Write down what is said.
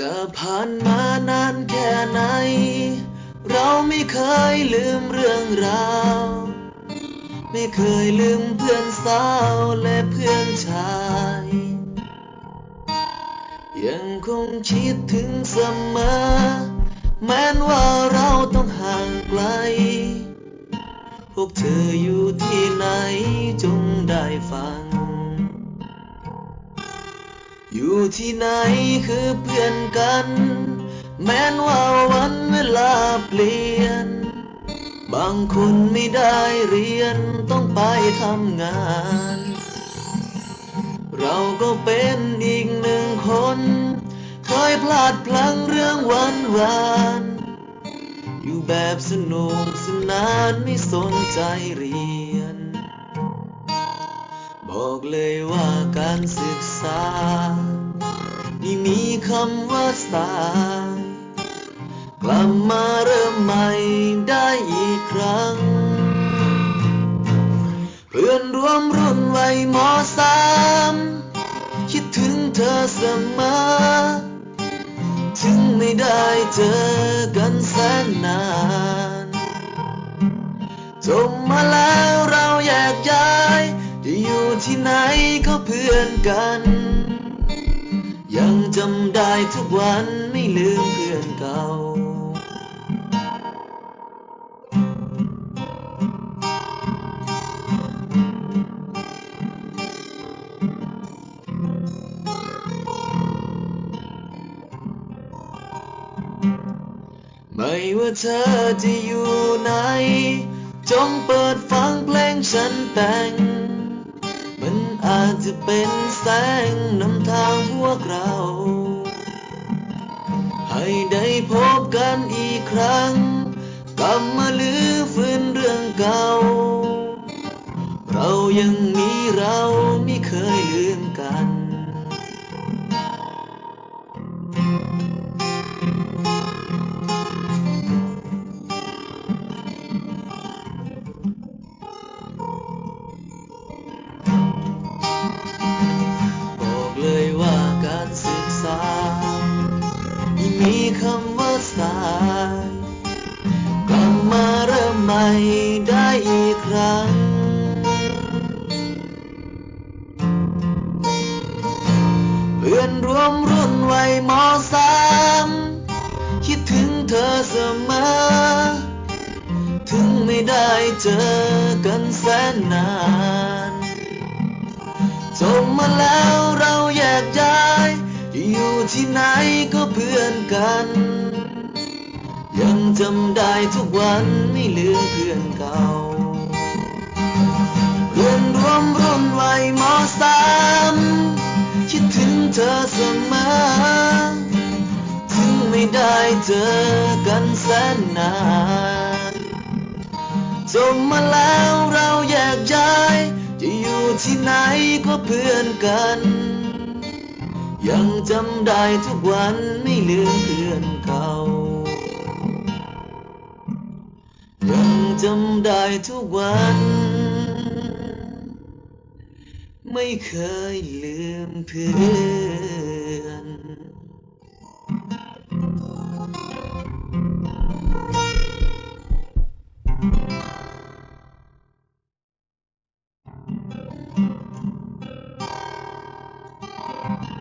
จะผ่านมานานแค่ไหน เราไม่เคยลืมเรื่องราว ไม่เคยลืมเพื่อนสาวและเพื่อนชาย ยังคงคิดถึงเสมอ แม้นว่าเราต้องห่างไกล พวกเธออยู่ที่ไหนจงได้ฟัง อยู่ที่ไหนคือเพื่อนกัน แม้นว่าวันเวลาเปลี่ยน บางคนไม่ได้เรียนต้องไปทำงาน เราก็เป็นอีกหนึ่งคน เคยพลาดพลั้งเรื่องวานวานอยู่แบบสนุกสนานไม่สนใจเรียน บอกเลยว่าการศึกษานี่มีคำว่าสายกลับมาเริ่มใหม่ได้อีกครั้ง เพื่อนร่วมรุ่นวัยมสามคิดถึงเธอเสมอ ถึงไม่ได้เจอกัน ที่ไหนก็เพื่อนกัน ยังจำได้ทุกวันไม่ลืมเพื่อนเก่าไม่ว่าเธอจะอยู่ไหน จงเปิดฟังเพลงฉันแต่ง อาจจะเป็นแสงนำทางพวกเรา ให้ได้พบกันอีกครั้ง กลับมาลือฟื้นเรื่องเก่า เรายังมีเราไม่เคยลืม มีคำว่าสายกลับมาเริ่มใหม่ได้อีกครั้ง เพื่อนรวมรุ่นวัยมสามคิดถึงเธอเสมอ ถึงไม่ได้เจอกันแสนนานจบมาแล้วเราแยกย้าย ที่ไหนก็เพื่อนกัน ยังจำได้ทุกวันไม่ลืมเพื่อนเก่าเพื่อนร่วมรุ่นวัยมสามคิดถึงเธอเสมอ ถึงไม่ได้เจอกันแสนนานจบมาแล้วเราแยกย้าย จะอยู่ที่ไหนก็เพื่อนกัน ยังจำได้ทุกวันไม่ลืมเพื่อนเก่า ยังจำได้ทุกวัน ไม่เคยลืมเพื่อน